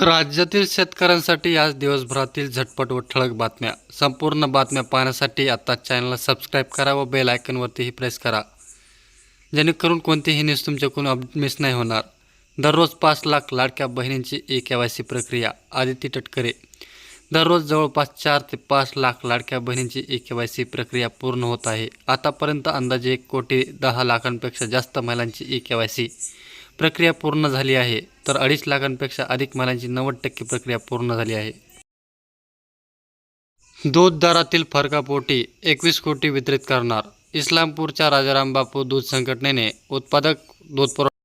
राज्यातील शेतकऱ्यांसाठी आज दिवसभरातील झटपट व ठळक बातम्या. संपूर्ण बातम्या पाहण्यासाठी आता चॅनलला सबस्क्राईब करा व बेल आयकनवरतीही प्रेस करा. जेणेकरून कोणतीही न्यूज तुमच्याकडून अप मिस नाही होणार. दररोज पाच लाख लाडक्या बहिणींची ई के वाय सी प्रक्रिया. आदिती टटकरे दररोज जवळपास चार ते पाच लाख लाडक्या बहिणींची ई के वाय सी प्रक्रिया पूर्ण होत आहे. आतापर्यंत अंदाजे एक कोटी दहा लाखांपेक्षा जास्त महिलांची ई के वाय सी प्रक्रिया पूर्ण झाली आहे. तर अडीच लाखांपेक्षा अधिक मालांची नव्वद टक्के प्रक्रिया पूर्ण झाली आहे. दूध दरातील फरकापोटी एकवीस कोटी वितरित करणार. इस्लामपूरच्या राजाराम बापू दूध संघटनेने उत्पादक दूध पुरवठा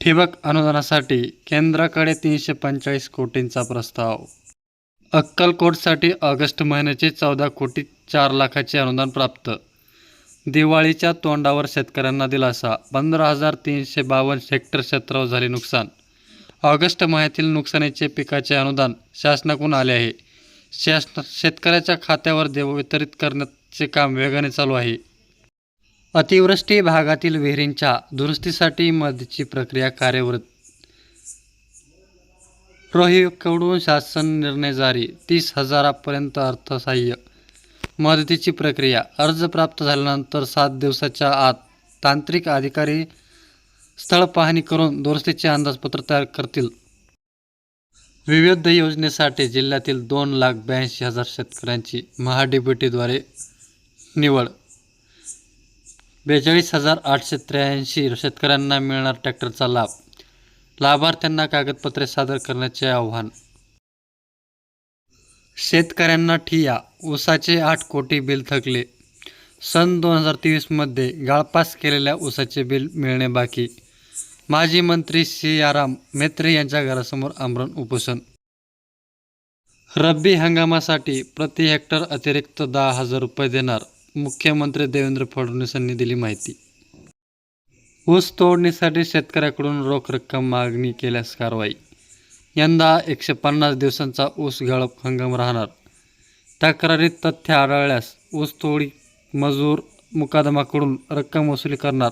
ठिबक अनुदानासाठी केंद्राकडे तीनशे पंचेचाळीस कोटींचा प्रस्ताव. अक्कलकोटसाठी ऑगस्ट महिन्याचे चौदा कोटी चार लाखाचे अनुदान प्राप्त. दिवाळीच्या तोंडावर शेतकऱ्यांना दिलासा. पंधरा हजार तीनशे बावन्न हेक्टर क्षेत्रावर झाले नुकसान. ऑगस्ट महिन्यातील नुकसानीचे पिकाचे अनुदान शासनाकडून आले आहे. शासन शेतकऱ्याच्या खात्यावर देव वितरित करण्याचे काम वेगाने चालू आहे. अतिवृष्टी भागातील विहिरींच्या दुरुस्तीसाठी मदतीची प्रक्रिया कार्यरत. रोहिकडून शासन निर्णय जारी. तीस हजारापर्यंत अर्थसहाय्य मदतीची प्रक्रिया. अर्ज प्राप्त झाल्यानंतर सात दिवसाच्या आत तांत्रिक अधिकारी स्थळ पाहणी करून दुरुस्तीचे अंदाजपत्र तयार करतील. विविध योजनेसाठी जिल्ह्यातील दोन लाख ब्याऐंशी हजार शेतकऱ्यांची महाडीबीटीद्वारे निवड. बेचाळीस हजार आठशे त्र्याऐंशी शेतकऱ्यांना मिळणार ट्रॅक्टरचा लाभ. लाभार्थ्यांना कागदपत्रे सादर करण्याचे आव्हान. शेतकऱ्यांना ठिया ऊसाचे आठ कोटी बिल थकले. सन दोन हजार तेवीसमध्ये गाळपास केलेल्या ऊसाचे बिल मिळणे बाकी. माजी मंत्री सियाराम मेत्रे यांच्या घरासमोर आमरण उपोषण. रब्बी हंगामासाठी प्रति हेक्टर अतिरिक्त दहा हजार रुपये देणार मुख्यमंत्री देवेंद्र फडणवीसांनी दिली माहिती. ऊस तोडणीसाठी शेतकऱ्याकडून रोख रक्कम मागणी केल्यास कारवाई. यंदा एकशे पन्नास दिवसांचा ऊस गाळप हंगाम राहणार. तक्रारीत तथ्य आढळल्यास ऊस तोडी मजूर मुकादमाकडून रक्कम वसुली करणार.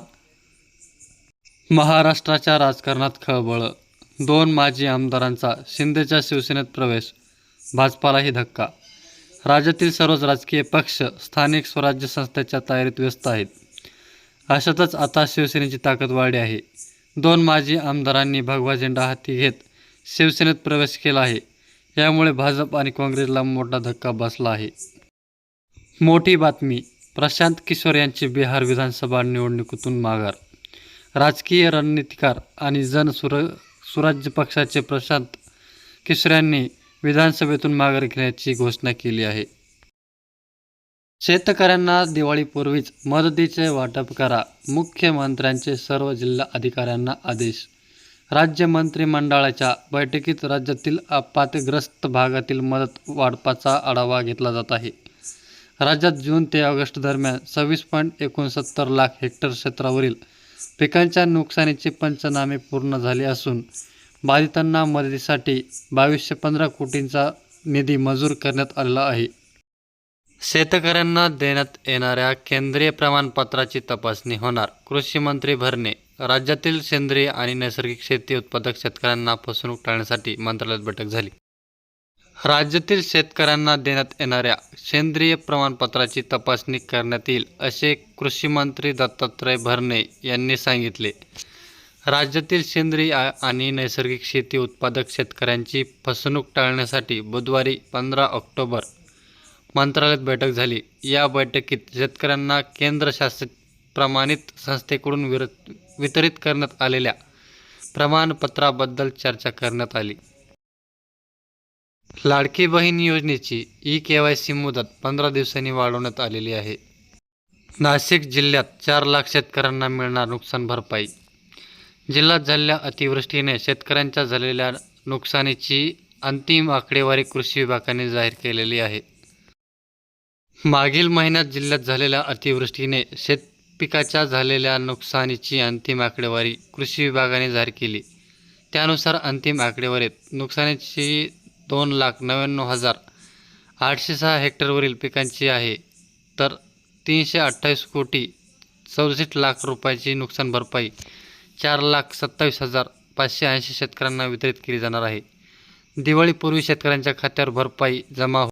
महाराष्ट्राच्या राजकारणात खळबळ. दोन माजी आमदारांचा शिंदेच्या शिवसेनेत प्रवेश भाजपालाही धक्का. राज्यातील सर्वच राजकीय पक्ष स्थानिक स्वराज्य संस्थेच्या तयारीत व्यस्त आहेत. अशातच आता शिवसेनेची ताकद वाढली आहे. दोन माजी आमदारांनी भगवा झेंडा हाती घेत शिवसेनेत प्रवेश केला आहे. यामुळे भाजप आणि काँग्रेसला मोठा धक्का बसला आहे. मोठी बातमी प्रशांत किशोर यांची बिहार विधानसभा निवडणुकीतून माघार. राजकीय रणनीतिकार आणि जन सुर सुराज्य पक्षाचे प्रशांत किशोर यांनी विधानसभेतून माघार घेण्याची घोषणा केली आहे. शेतकऱ्यांना दिवाळीपूर्वीच मदतीचे वाटप करा मुख्यमंत्र्यांचे सर्व जिल्हा अधिकाऱ्यांना आदेश. राज्य मंत्रिमंडळाच्या बैठकीत राज्यातील आपत्तीग्रस्त भागातील मदत वाटपाचा आढावा घेतला जात आहे. राज्यात जून ते ऑगस्ट दरम्यान सव्वीस पॉईंट एकोणसत्तर लाख हेक्टर क्षेत्रावरील पिकांच्या नुकसानीचे पंचनामे पूर्ण झाले असून बाधितांना मदतीसाठी बावीसशे पंधरा कोटींचा निधी मंजूर करण्यात आलेला आहे. शेतकऱ्यांना देण्यात येणाऱ्या केंद्रीय प्रमाणपत्राची तपासणी होणार कृषी मंत्री भरणे राज्यातील सेंद्रिय आणि नैसर्गिक शेती उत्पादक शेतकऱ्यांना फसवणूक टाळण्यासाठी मंत्रालयात बैठक झाली. राज्यातील शेतकऱ्यांना देण्यात येणाऱ्या सेंद्रिय प्रमाणपत्राची तपासणी करण्यात येईल असे कृषी मंत्री दत्तात्रय भरणे यांनी सांगितले. राज्यातील सेंद्रिय आणि नैसर्गिक शेती उत्पादक शेतकऱ्यांची फसवणूक टाळण्यासाठी बुधवारी पंधरा ऑक्टोबर मंत्रालयात बैठक झाली. या बैठकीत शेतकऱ्यांना केंद्र शासित प्रमाणित संस्थेकडून विर वितरित करण्यात आलेल्या प्रमाणपत्राबद्दल चर्चा करण्यात आली. लाडकी बहीण योजनेची ई के वाय सी मुदत पंधरा दिवसांनी वाढवण्यात आलेली आहे. नाशिक जिल्ह्यात चार लाख शेतकऱ्यांना मिळणार नुकसान भरपाई. जिल्ह्यात झालेल्या अतिवृष्टीने शेतकऱ्यांच्या झालेल्या नुकसानीची अंतिम आकडेवारी कृषी विभागाने जाहीर केलेली आहे. मागील महिन्यात जिल्ह्यात झालेल्या अतिवृष्टीने शेत पिकाच्या झालेल्या नुकसानीची अंतिम आकडेवारी कृषी विभागाने जाहीर केली. त्यानुसार अंतिम आकडेवारीत नुकसानीची दोन लाख नव्याण्णव हजार आठशे सहा हेक्टरवरील पिकांची आहे तर तीनशे अठ्ठावीस कोटी चौसष्ट लाख रुपयाची नुकसान भरपाई चार लाख सत्तावीस हजार पाचशे ऐंशी शेतकऱ्यांना वितरित केली जाणार आहे. दिवाळीपूर्वी शेतकऱ्यांच्या खात्यावर भरपाई जमा